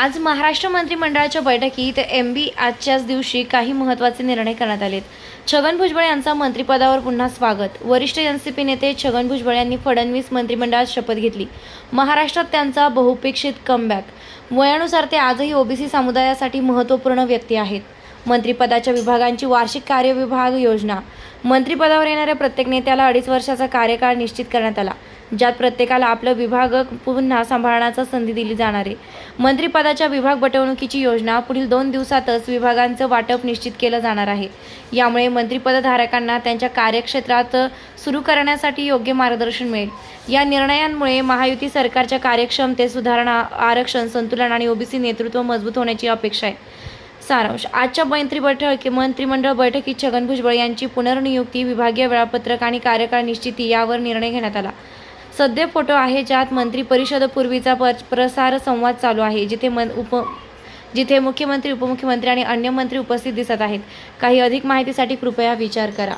आज महाराष्ट्र मंत्रिमंडळाच्या बैठकीत एम बी आजच्याच दिवशी काही महत्त्वाचे निर्णय करण्यात आलेत. छगन भुजबळ यांचा मंत्रिपदावर पुन्हा स्वागत. वरिष्ठ एनसीपी नेते छगन भुजबळ यांनी फडणवीस मंत्रिमंडळात शपथ घेतली. महाराष्ट्रात त्यांचा बहुपेक्षित कमबॅक वयानुसार ते आजही ओबीसी समुदायासाठी महत्त्वपूर्ण व्यक्ती आहेत. मंत्रिपदाच्या विभागांची वार्षिक कार्यविभाग योजना. मंत्रिपदावर येणाऱ्या प्रत्येक नेत्याला अडीच वर्षाचा कार्यकाळ निश्चित करण्यात आला ज्यात प्रत्येकाला आपलं विभाग पुन्हा सांभाळण्याचा संधी दिली जाणार आहे. मंत्रिपदाच्या विभाग बटवणुकीची योजना पुढील दोन दिवसातच विभागांचं वाटप निश्चित केलं जाणार आहे. यामुळे मंत्रिपदधारकांना त्यांच्या कार्यक्षेत्रात सुरू करण्यासाठी योग्य मार्गदर्शन मिळेल. या निर्णयांमुळे महायुती सरकारच्या कार्यक्षमतेत सुधारणा आरक्षण संतुलन आणि ओबीसी नेतृत्व मजबूत होण्याची अपेक्षा आहे. सारांश. आजच्या मंत्री बैठकी मंत्रिमंडळ बैठकीत छगन भुजबळ यांची पुनर्नियुक्ती विभागीय वेळापत्रक आणि कार्यकाळ निश्चिती यावर निर्णय घेण्यात आला. सध्या फोटो आहे ज्यात मंत्री परिषदपूर्वीचा पर प्रसार संवाद चालू आहे जिथे मन उप जिथे मुख्यमंत्री उपमुख्यमंत्री आणि अन्य मंत्री उपस्थित दिसत आहेत. काही अधिक माहितीसाठी कृपया विचार करा.